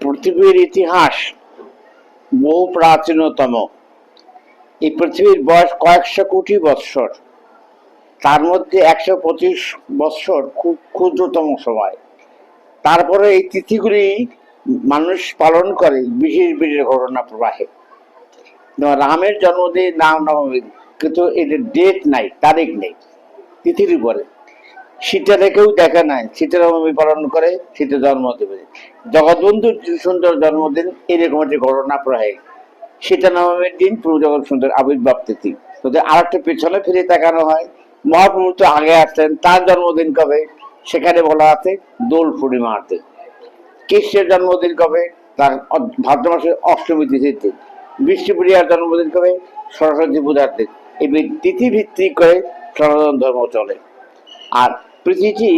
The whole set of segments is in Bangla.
পৃথিবীর ইতিহাস বহু প্রাচীনতম। এই পৃথিবীর বয়স কয়েকশো কোটি বৎসর। তার মধ্যে একশো পঁচিশ বৎসর খুব ক্ষুদ্রতম সময়। তারপরে এই তিথিগুলি মানুষ পালন করে, বিশেষ বিশেষ ঘটনা প্রবাহে। রামের জন্মদিন নাম নবমী কিন্তু এদের ডেট নাই, তারিখ নেই, তিথির উপরে। শীতের কেউ দেখে নাই। নবমী পালন করে, শীতে জন্ম দেবে। জগৎবন্ধুর সুন্দর জন্মদিন, এরকম একটি ঘটনা প্রায়। শীতা নবমীর দিন প্রভু জগৎ সুন্দর আবির্ভাব তিথি যদি আর একটা পেছনে ফিরে তাকানো হয় মহাপ্রভু তো আগে আসছেন তার জন্মদিন কবে? সেখানে বলা আছে, দোল পূর্ণিমাতে। কৃষ্ণের জন্মদিন কবে? তার ভাদ্র মাসের অষ্টমী তিথিতে। বিষ্ণুপ্রিয়ার জন্মদিন কবে? সরস্বতী পূজার দিন। এই তিথি ভিত্তিক করে সনাতন ধর্ম চলে। আর পৃথিবী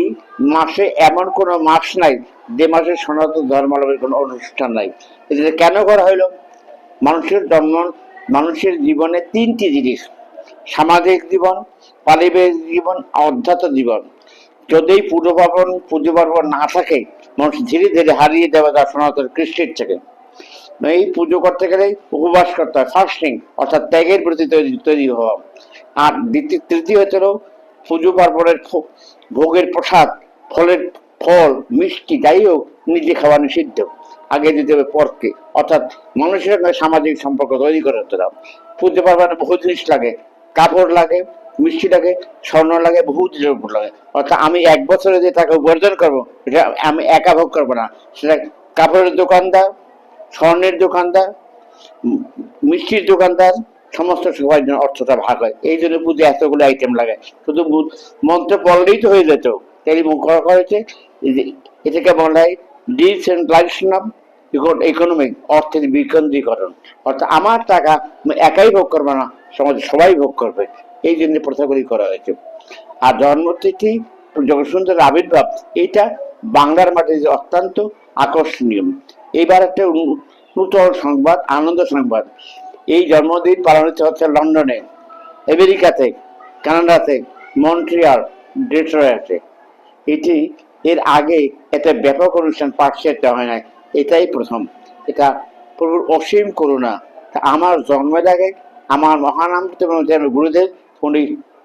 মাসে এমন কোনো মাস নাই, যে মাসে সনাতন ধর্মাবলম্বীর কোনো অনুষ্ঠান নাই। এটা কেন করা হইল? মানুষের জন্ম, মানুষের জীবনে তিনটি জিনিস। সামাজিক জীবন, পারিবারিক জীবন অধ্যাত্ম জীবন। যদি পুজো পার্বণ পুজো পার্বণ না থাকে, মানুষ ধীরে ধীরে হারিয়ে যাবে তার সনাতন কৃষ্টির থেকে। এই পুজো করতে গেলে উপবাস করতে হয় ফাস্টিং অর্থাৎ ত্যাগের প্রতি তৈরি তৈরি হওয়া। আর দ্বিতীয়, তৃতীয় হচ্ছিল পুজো পার্বণের ভোগের প্রসাদ, ফলের ফল, মিষ্টি, যাই হোক, নিজে খাওয়া নিষিদ্ধ। আগে দিতে হবে পরকে। অর্থাৎ মানুষের সঙ্গে সামাজিক সম্পর্ক তৈরি করে হতে হবে। পুজো পার্বণে বহু জিনিস লাগে। কাপড় লাগে, মিষ্টি লাগে, স্বর্ণ লাগে বহু জিনিস লাগে। অর্থাৎ আমি এক বছরে যে টাকা উপার্জন করব, এটা আমি একা ভোগ করব না। সেটা কাপড়ের দোকানদার, স্বর্ণের দোকানদার মিষ্টির দোকানদার সমস্ত সবার জন্য অর্থটা ভাগ হয়। এই জন্য পুজো এতগুলো আইটেম লাগে। শুধু মন্ত্র পড়লেই তো হয়ে যেত। তাই করা হয়েছে। এটাকে বলা হয় ডিসেন্ট্রাইজেশন অফ ইকোনমিক অর্থের বিকেন্দ্রীকরণ। অর্থাৎ আমার টাকা একাই ভোগ করব না, সমাজে সবাই ভোগ করবে। এই জন্য প্রথাগুলি করা হয়েছে। আর জন্মতিথি, জগৎসুন্দর আবির্ভাব, এটা বাংলার মাঠে অত্যন্ত আকর্ষণীয়। এইবার একটা নূতন সংবাদ, আনন্দ সংবাদ। এই জন্মদিন পালন হচ্ছে লন্ডনে, আমেরিকাতে, কানাডাতে, মন্ট্রিয়াল, ডেট্রয়েটে। এটি এর আগে একটা ব্যাপক অনুষ্ঠান পার্শ্চাত্য হয় না এটাই প্রথম। এটা প্রভুর অসীম করুণা। আমার জন্মের আগে আমার মহানাম গুরুদেব, উনি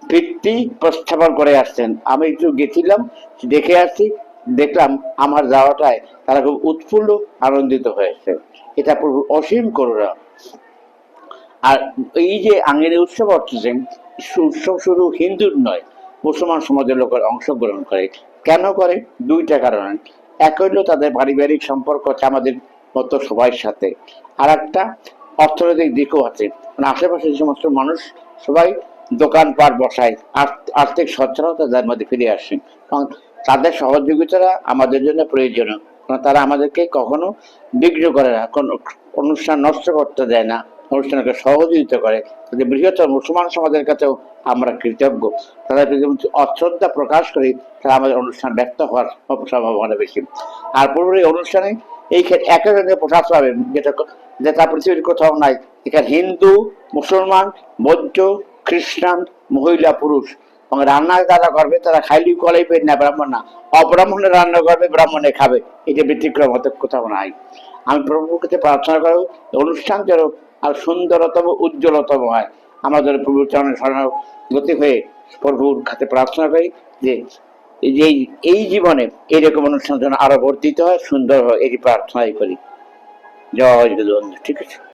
কীর্তি প্রস্থাপন করে আসছেন। আমি একটু গেছিলাম, দেখে আসছি, দেখলাম আমার যাওয়াটায় তারা খুব উৎফুল্ল, আনন্দিত হয়েছে। এটা প্রভুর অসীম করুণা। আর এই যে আঙ্গিনী উৎসব হচ্ছে উৎসব শুধু হিন্দুর নয়, মুসলমান সমাজের লোকের অংশগ্রহণ করে। কেন করে? দুইটা কারণে এক হইল তাদের পারিবারিক সম্পর্ক আছে আমাদের মতো সবার সাথে। আর একটা অর্থনৈতিক দিকও আছে। মানে আশেপাশে যে সমস্ত মানুষ, সবাই দোকানপাট বসায় আর্থিক সচ্ছলতা যার মধ্যে ফিরে আসে। কারণ তাদের সহযোগিতারা আমাদের জন্য প্রয়োজনীয়। কারণ তারা আমাদেরকে কখনো বিঘ্ন করে না, কোনো অনুষ্ঠান নষ্ট করতে দেয় না। অনুষ্ঠানকে সহযোগিতা করে তাদের বৃহত্তর মুসলমান সমাজের কাছেও আমরা কৃতজ্ঞ। তারা প্রতি অশ্রদ্ধা প্রকাশ করি তারা আমাদের অনুষ্ঠান ব্যক্ত হওয়ার সম্ভাবনা বেশি। আর পূর্বের এই অনুষ্ঠানে এই ক্ষেত্রে একই রঙের পাবেন, যেটা যেটা পৃথিবীর কোথাও নাই। এখানে হিন্দু, মুসলমান, বৌদ্ধ, খ্রিস্টান, মহিলা, পুরুষ। এবং রান্না যারা করবে, তারা খাইলি কলাই পেট না, ব্রাহ্মণ না। অব্রাহ্মণে রান্না করবে, ব্রাহ্মণে খাবে। এটা ব্যতিক্রম হতে কোথাও নাই। আমি প্রভুর কাছে প্রার্থনা করব, অনুষ্ঠান যেন আর সুন্দরতম, উজ্জ্বলতম হয়। আমাদের প্রভুর চরণে শরণাগতি হয়ে প্রভুর কাছে প্রার্থনা করি যে এই যে এই- জীবনে এইরকম অনুষ্ঠান যেন আরও বর্ধিত হয়, সুন্দর হয়, এটি প্রার্থনাই করি। জয় ঠিক আছে?